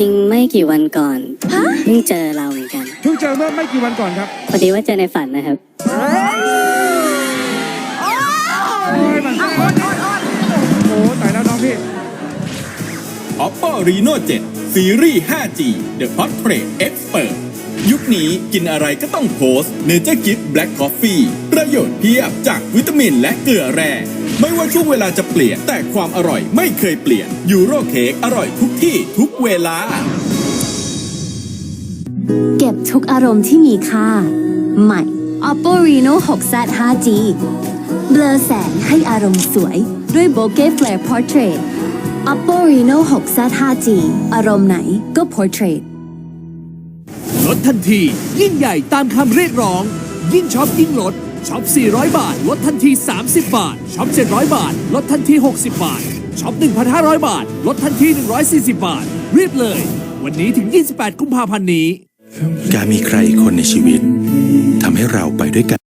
ริง ๆ ไม่กี่วันก่อนเพิ่งเจอเราเหมือนกันเพิ่งเจอเมื่อไม่กี่วันก่อนครับพอดีว่าเจอในฝันนะครับโอ้ยมันโอ้ตายแล้วน้องพี่ Oppo Reno 7ซีรีส์ 5G The Portrait Expert ยุคนี้กินอะไรก็ต้องโพสเนเจอร์กิฟต์แบล็ก c o ฟฟี่ประโยชน์เพียบจากวิตามินและเกลือแร่ ไม่ว่าช่วงเวลาจะเปลี่ยน แต่ความอร่อยไม่เคยเปลี่ยนยูโรเค้กอร่อยทุกที่ทุกเวลา เก็บทุกอารมณ์ที่มีค่า ใหม่ Oppo Reno 6Z 5G เบลอแสงให้อารมณ์สวย ด้วย Bokeh Flare Portrait Oppo Reno 6Z 5G อารมณ์ไหนก็ Portrait ลดทันที ยิ่งใหญ่ตามคำเรียกร้อง ยิ่งช็อปยิ่งลดช็อป 400 บาท ลดทันที 30 บาทช็อป 700 บาท ลดทันที 60 บาทช็อป 1,500 บาท ลดทันที 140 บาท รีบเลย วันนี้ถึง 28 กุมภาพันธ์นี้ การมีใครคนในชีวิตทำให้เราไปด้วยกัน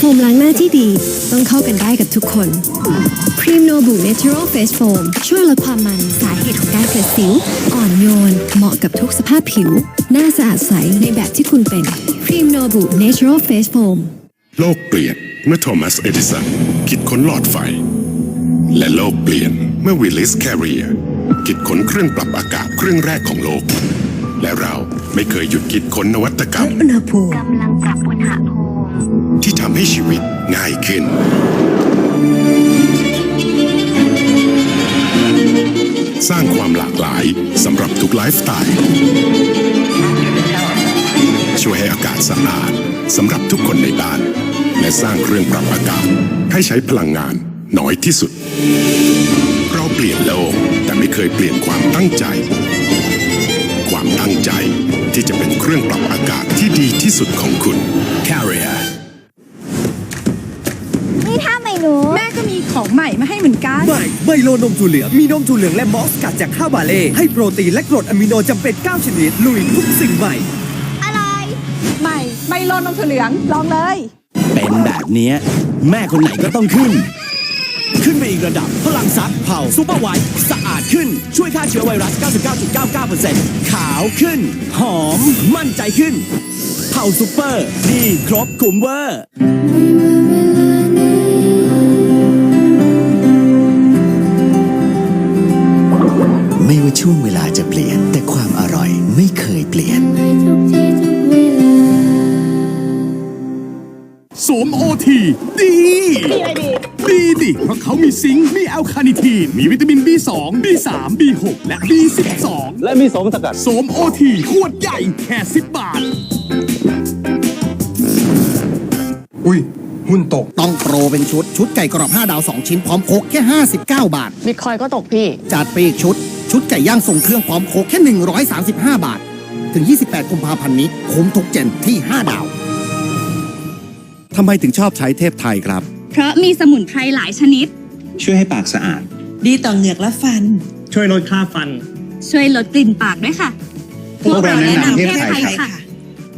โฟมล้างหน้าที่ดีต้องเข้ากันได้กับทุกคนพรีมโนบุ Natural Face Foam ช่วยลดความมันสาเหตุของการเกิดสิว อ่อนโยน เหมาะกับทุกสภาพผิว หน้าสะอาดใสในแบบที่คุณเป็นพรีมโนบุ Natural Face Foam โลกเปลี่ยนเมื่อโทมัสเอดิสันคิดค้นหลอดไฟ และโลกเปลี่ยนเมื่อวิลลิสแคริเอคิดค้นเครื่องปรับอากาศเครื่องแรกของโลก และเราไม่เคยหยุดคิดค้นนวัตกรรมอุณหภูมิที่ทำ ให้ชีวิตง่ายขึ้น สร้างความหลากหลายสำหรับทุกไลฟ์สไตล์ช่วยให้อากาศสะอาดสำหรับทุกคนในบ้าน และสร้างเครื่องปรับอากาศให้ใช้พลังงานน้อยที่สุด เราเปลี่ยนโลกแต่ไม่เคยเปลี่ยนความตั้งใจ ความตั้งใจที่จะเป็นเครื่องปรับอากาศที่ดีที่สุดของคุณ Carrier นี่ถ้าไม่หนู แม่ก็มี ของใหม่มาให้เหมือนกันใหม่ไมโลนมถั่วเหลืองมีนมถั่วเหลืองและมอสกัดจากข้าวบาเล่ให้โปรตีนและกรดอะมิโนจำเป็น 9 ชนิด ลุยทุกสิ่งใหม่ อะไร ใหม่ไมโลนมถั่วเหลืองลองเลย เป็นแบบเนี้ยแม่คนไหนก็ต้องขึ้น ขึ้นไปอีกระดับพลังซักเผาซูเปอร์ไวท์สะอาดขึ้นช่วยฆ่าเชื้อไวรัส 99.99%ขาวขึ้น หอม มั่นใจขึ้นเผาซูเปอร์ ดีครบคุ้มเวอร์ สวมโอทีดีดีดิ เพราะเขามีซิงค์มีแอลคาเนิทีน มีวิตามิน B2 B3 B6 และ B12 และมีสมสกัด สวมโอทีขวดใหญ่แค่ 10 บาท อุ้ย หุ้นตก ต้องโปรเป็นชุด ชุดไก่กรอบ 5 ดาว 2 ชิ้นพร้อมโคกแค่ 59 บาท บิตคอยก็ตกพี่ จัดไปอีกชุด ชุดไก่ย่างทรงเครื่องพร้อมโคกแค่ 135 บาท ถึง 28 กุมภาพันธ์นี้คุ้มทุกเจนที่ 5 ดาว ทำไมถึงชอบใช้เทพไทยครับ เพราะมีสมุนไพรหลายชนิด ช่วยให้ปากสะอาด ดีต่อเหงือกและฟัน ช่วยลดค่าฟัน ช่วยลดกลิ่นปากด้วยค่ะพวกเราแนะนำเทพไทยครับค่ะ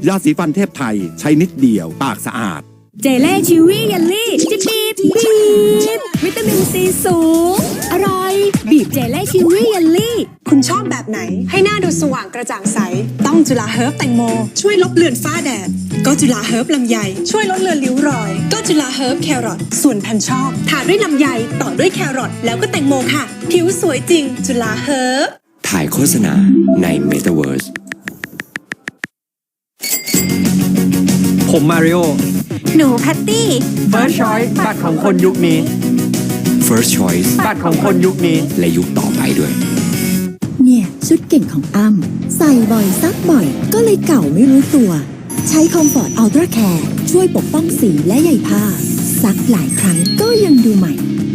ยาสีฟันเทพไทยใช้นิดเดียวปากสะอาด เจเล่ชิวี่เยลลี่จิบบีบบีบวิตามินซีสูง อร่อย บีบเจเล่ชิวี่เยลลี่ คุณชอบแบบไหน ให้หน้าดูสว่างกระจ่างใส ต้องจุฬาเฮิร์บแตงโม ช่วยลบเลือนฝ้าแดด ก็จุฬาเฮิร์บลำไย ช่วยลดเลือนริ้วรอย ก็จุฬาเฮิร์บแครอทส่วนแผ่นชอบทาด้วยลำไยต่อด้วยแครอทแล้วก็แตงโมค่ะ ผิวสวยจริง จุฬาเฮิร์บถ่ายโฆษณาใน Metaverse ผมมาริโอ หนูแพตตี้ First Choice บัตรของคนยุคนี้ First Choice บัตรของคนยุคนี้และยุคต่อไปด้วยเนี่ย ชุดเก่งของอ้ำใส่บ่อยซักบ่อย ก็เลยเก่าไม่รู้ตัว ใช้คอมฟอร์ตอัลตร้าแคร์ช่วยปกป้องสีและใยผ้า ซักหลายครั้งก็ยังดูใหม่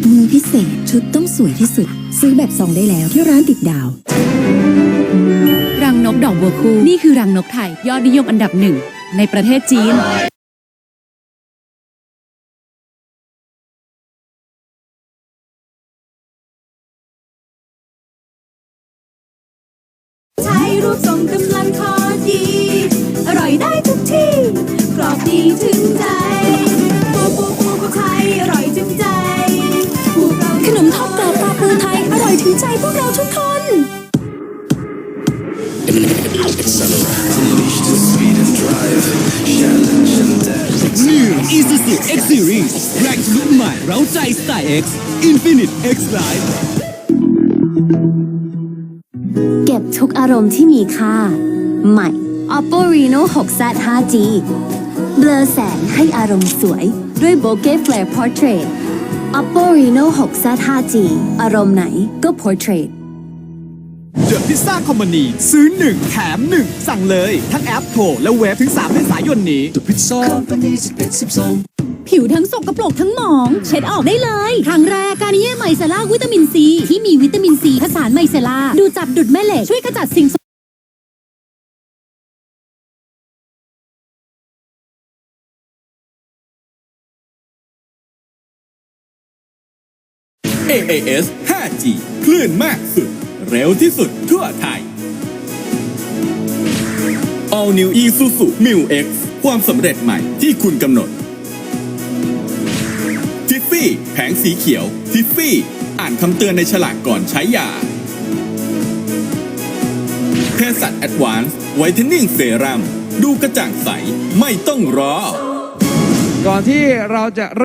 มือพิเศษชุดต้องสวยที่สุด ซื้อแบบซองได้แล้วที่ร้านติดดาว รังนกดอกบัวคู่ นี่คือรังนกไทย ยอดนิยมอันดับหนึ่งในประเทศจีน รูปทรงกำลังพอดี อร่อยได้ทุกที่ กรอบดีถึงใจปูปูปูปูไทยอร่อยถึงใจพวกเราขนมทอดกรอบปลาปูไทย อร่อยถึงใจพวกเราทุกคน New Isuzu X Series แรงทะลุใหม่เร้าใจสไตล์ X Infinite X Life เก็บทุกอารมณ์ที่มีค่า ใหม่ Oppo Reno 6Z 5G เบลอแสงให้อารมณ์สวยด้วย Bokeh Flare Portrait Oppo Reno 6Z 5G อารมณ์ไหนก็ Portrait เดอะพิซซ่าคอมมานีซื้อ 1 แถม 1 สั่งเลย ทั้งแอปโทรและเว็บถึง3เมษายนนี้ The Pizza Company ผิวทั้งสกปรกทั้งหมอง เช็ดออกได้เลยครั้งแรกการนิเย่ไมเซล่าวิตามินซี ที่มีวิตามินซีผสานไมเซล่าดูจับดุดแม่เหล็กช่วยขจัดสิ่ง AAS 5G คลื่นมากสุด เร็วที่สุดทั่วไทย All New Isuzu Mu X ความสำเร็จใหม่ที่คุณกำหนด ฟี่แผงสีเขียว ทิฟฟี่ อ่านคำเตือนในฉลากก่อนใช้ยาเพสัตแอดวานซ์ไวท์เทนนิ่งเซรั่มดูกระจ่างใส ไม่ต้องรอ ก่อนที่เราจะ